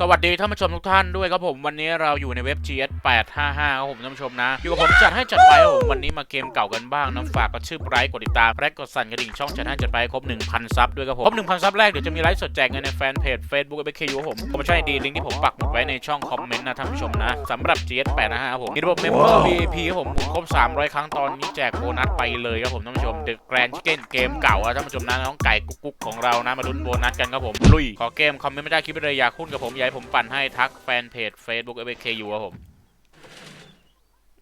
สวัสดีท่านผู้ชมทุกท่านด้วยครับผมวันนี้เราอยู่ในเว็บ GS 855ครับผมท่านผู้ชมนะ อยู่กับผมจัดให้จัดไปครับผมวันนี้มาเกมเก่ากันบ้างนะฝากกดชื่อไลค์กดติดตามและกดสั่นกระดิ่งช่องจัดให้จัดไปครบ 1,000 ซับด้วยครับผมครบ1,000 ซับแรกเดี๋ยวจะมีไลฟ์สดแจกเงินในแฟนเพจ Facebook b k u ครับผมผมใช้ดีลิงก์ที่ผมปักหมุดไว้ในช่องคอมเมนต์นะท่านผู้ชมนะสำหรับ GS 855ครับผมมีระบบ Member VIP ครับผมหมุนครบ 300 ครั้งตอนนี้แจกโบนัสไปเลยครับผมท่านผู้ชม The Grand Chicken เกมเก่าอะท่านผู้ชมนะน้องไก่กุ๊กของเรานะมาลุ้นโบนัสกันครับผมลุยขอเกมคอมเมนต์ไม่ได้คลิปไม่ได้อยากคุ้นกับผมยากให้ผมปั่นให้ทักแฟนเพจ Facebook f k u ครับผม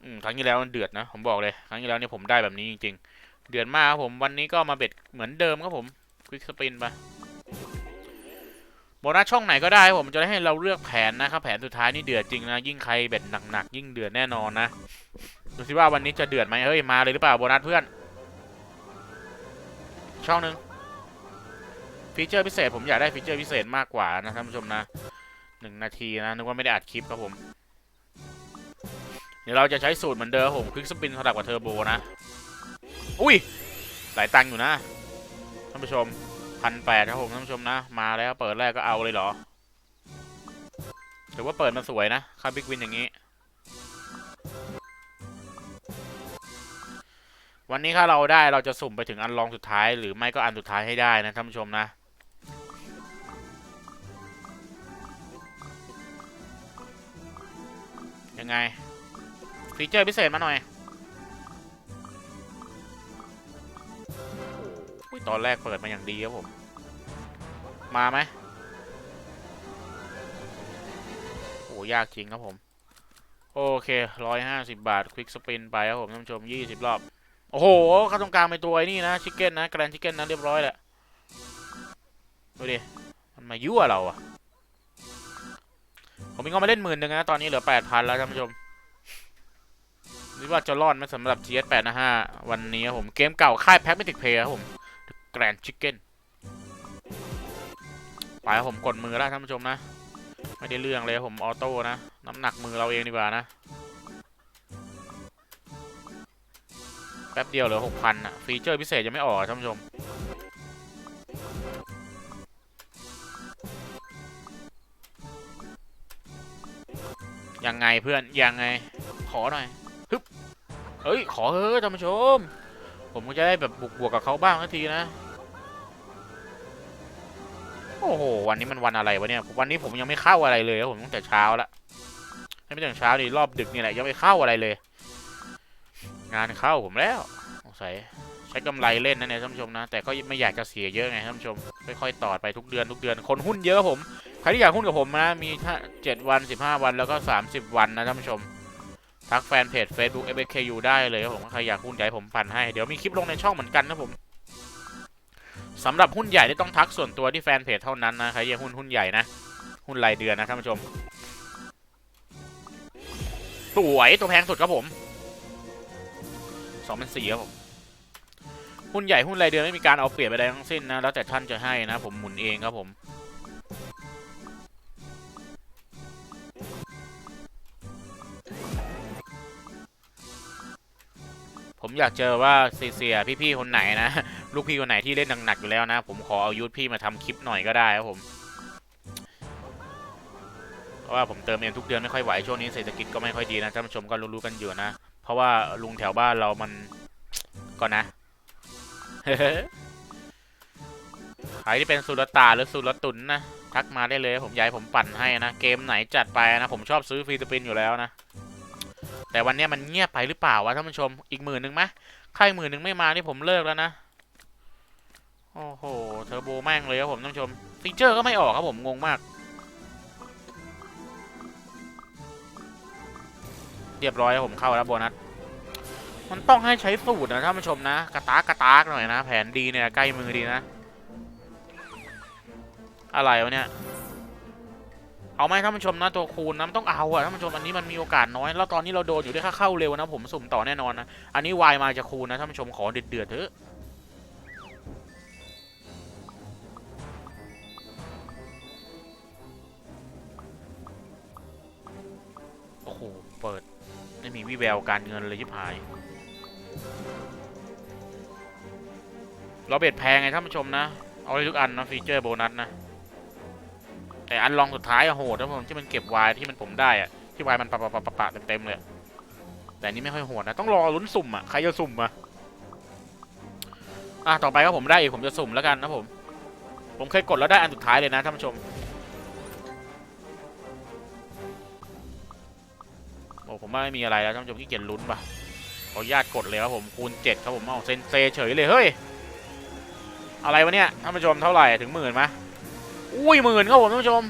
อืมครั้งที่แล้วมันเดือดนะ ผมบอกเลย ครั้งที่แล้วเนี่ยผมได้แบบนี้จริงๆ เดือดมากครับผม วันนี้ก็มาเบ็ดเหมือนเดิมครับผมควิกสปินไปโบนัสช่องไหนก็ได้ผมจะได้ให้เราเลือกแผนนะครับแผนสุดท้ายนี่เดือดจริงนะ ยิ่งใครเบ็ดหนักๆยิ่งเดือดแน่นอนนะดูสิว่าวันนี้จะเดือดไหมเฮ้ยมาเลยหรือเปล่าโบนัสเพื่อน ช่องหนึ่งฟีเจอร์พิเศษผมอยากได้ฟีเจอร์พิเศษมากกว่านะท่านผู้ชมนะ หนึ่งนาทีนะนึกว่าไม่ได้อัดคลิปครับผม เดี๋ยวเราจะใช้สูตรเหมือนเดิมครับผมคลิกสปินสลับกับเทอร์โบนะ อุ้ยหลายตังค์อยู่นะท่านผู้ชมพันแปดครับผมท่านผู้ชมนะ มาแล้วเปิดแรกก็เอาเลยเหรอถือว่าเปิดมาสวยนะค่าบิ๊กวินอย่างนี้ วันนี้ถ้าเราได้เราจะสุ่มไปถึงอันรองสุดท้าย หรือไม่ก็อันสุดท้ายให้ได้นะท่านผู้ชมนะ ยังไง ฟีเจอร์พิเศษมาหน่อยโอ้ยตอนแรกเปิดมาอย่างดีครับผม มาไหมโอ้ยากจริงครับผม โอเคร้อยห้าสิบบาท ควิกสปินไปครับผมท่านผู้ชมยี่สิบรอบ โอ้โหเข้าตรงกลางไปตัวไอ้นี่นะ ชิคเก้นนะ แกรนชิคเก้นนะ เรียบร้อยแหละ ดูดิ มันมายั่วเราอะ ผมมีเงินมาเล่นหมื่นหนึ่งนะ ตอนนี้เหลือแปดพันแล้วท่านผู้ชมนี่ว่าจะรอดไหมสำหรับ GS8 นะฮะวันนี้ผมเกมเก่าค่ายแพ็กไม่ติดเพย์ครับผม The Grand Chicken ไปผมกดมือแล้วท่านผู้ชมนะ ไม่ได้เรื่องเลยผมออโต้นะ น้ำหนักมือเราเองดีกว่านะ แป๊บเดียวเหลือหกพันอะฟีเจอร์พิเศษยังไม่ออกอะท่านผู้ชม ไงเพื่อนยังไง ขอหน่อยเฮ้ยขอเฮ้ยท่านผู้ชม ผมก็จะได้แบบบวกบวกกับเขาบ้างสักทีนะ โอ้โหวันนี้มันวันอะไรวะเนี่ยวันนี้ผมยังไม่เข้าอะไรเลยครับผมตั้งแต่เช้าละไม่ตั้งเช้าดิรอบดึกนี่แหละยังไม่เข้าอะไรเลย งานเข้าผมแล้วสงสัย ใช้กำไรเล่นนะเนี่ยท่านผู้ชมนะ แต่ก็ไม่อยากจะเสียเยอะไงท่านผู้ชม ค่อยๆต่อไปทุกเดือนทุกเดือน คนหุ้นเยอะผม ใครที่อยากหุ้นกับผมนะ มีถ้าเจ็ดวันสิบห้าวันแล้วก็สามสิบวันนะท่านผู้ชม ทักแฟนเพจ Facebook FKU ได้เลยครับผม ใครอยากหุ้นใหญ่ผมปั่นให้ เดี๋ยวมีคลิปลงในช่องเหมือนกันนะผมสำหรับหุ้นใหญ่ที่ต้องทักส่วนตัวที่แฟนเพจเท่านั้นนะใครอยากหุ้นหุ้นใหญ่นะ หุ้นรายเดือนนะท่านผู้ชม สวยตัวแพงสุดครับผมสองเป็นสี่ครับผม หุ้นใหญ่หุ้นรายเดือนไม่มีการเอาเปรียบอะไรทั้งสิ้นนะ แล้วแต่ท่านจะให้นะ ผมหมุนเองครับผม ผมอยากเจอว่าเสียพี่ๆคนไหนนะ ลูกพี่คนไหนที่เล่นหนักๆอยู่แล้วนะ ผมขอเอายูทพี่มาทำคลิปหน่อยก็ได้ครับผมเพราะว่าผมเติมเองทุกเดือนไม่ค่อยไหวช่วงนี้เศรษฐกิจก็ไม่ค่อยดีนะท่านผู้ชมก็รู้ๆกันอยู่นะ เพราะว่าลุงแถวบ้านเรามันก่อนนะ ใครที่เป็นสุรตาหรือสุรตุนนะทักมาได้เลยผมยากให้ผมปั่นให้นะเกมไหนจัดไปนะ ผมชอบซื้อฟรีสปินอยู่แล้วนะ แต่วันนี้มันเงียบไปหรือเปล่าวะท่านผู้ชมอีกหมื่นหนึ่งไหมใค่ายหมื่นหนึ่งไม่มานี่ผมเลิกแล้วนะโอ้โหเทอร์โบแม่งเลยครับผมท่านผู้ชมฟีเจอร์ก็ไม่ออกครับผมงงมาก เรียบร้อยครับผมเข้าแล้วโบนัส มันต้องให้ใช้สูตรนะท่านผู้ชมนะ กระตากกระตากหน่อยนะ แผนดีเนี่ยใกล้มือดีนะ อะไรวะเนี่ย เอาไหมท่านผู้ชมนะตัวคูณนะมันต้องเอาอะท่านผู้ชมอันนี้มันมีโอกาสน้อย แล้วตอนนี้เราโดนอยู่ด้วยค่าเข้าเร็วนะ ผมสุ่มต่อแน่นอนนะ อันนี้วายมาจะคูณนะท่านผู้ชมขอเดือดเดือดเถอะโอ้โหเปิดไม่มีวิแววการเงินเลยยิบหาย เราเบ็ดแพงไงท่านผู้ชมนะ เอาได้ทุกอันนะฟีเจอร์โบนัสนะ แต่อันลองสุดท้ายอะโหดนะผมที่มันเก็บวายที่มันผมได้อะที่วายมันปะปะปะปะปะเต็มๆเลย แต่นี้ไม่ค่อยโหดนะ ต้องรอลุ้นสุ่มอะใครจะสุ่มอะอะต่อไปก็ผมได้อีกผมจะสุ่มแล้วกันนะผม ผมเคยกดแล้วได้อันสุดท้ายเลยนะท่านผู้ชมโอ้ผมว่าไม่มีอะไรแล้วท่านผู้ชมที่เกียจลุ้นปะ ขออนุญาตกดเลยครับผมคูณเจ็ดครับผมเอาเซนเซเฉยเลยเฮ้ยอะไรวะเนี่ยท่านผู้ชมเท่าไหร่ถึงหมื่นไหมอุ้ยหมื่นครับผมท่านผู้ชม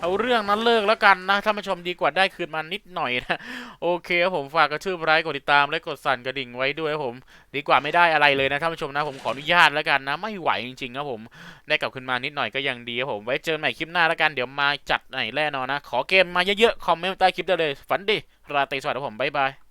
เอาเรื่องนั้นเลิกแล้วกันนะท่านผู้ชมดีกว่าได้คืนมานิดหน่อยนะโอเคครับผมฝากกระชืบไลค์กดติดตามและกดสั่นกระดิ่งไว้ด้วยครับผม ดีกว่าไม่ได้อะไรเลยนะท่านผู้ชมนะผมขออนุญาตแล้วกันนะ ไม่ไหวจริงๆครับผมได้กลับคืนมานิดหน่อยก็ยังดีครับผมไว้เจอกันใหม่คลิปหน้าแล้วกันเดี๋ยวมาจัดไหนแน่นอนนะขอเกมมาเยอะๆคอมเมนต์ใต้คลิปได้เลยฝันดีราตรีสวัสดิ์ครับผมบ๊ายบาย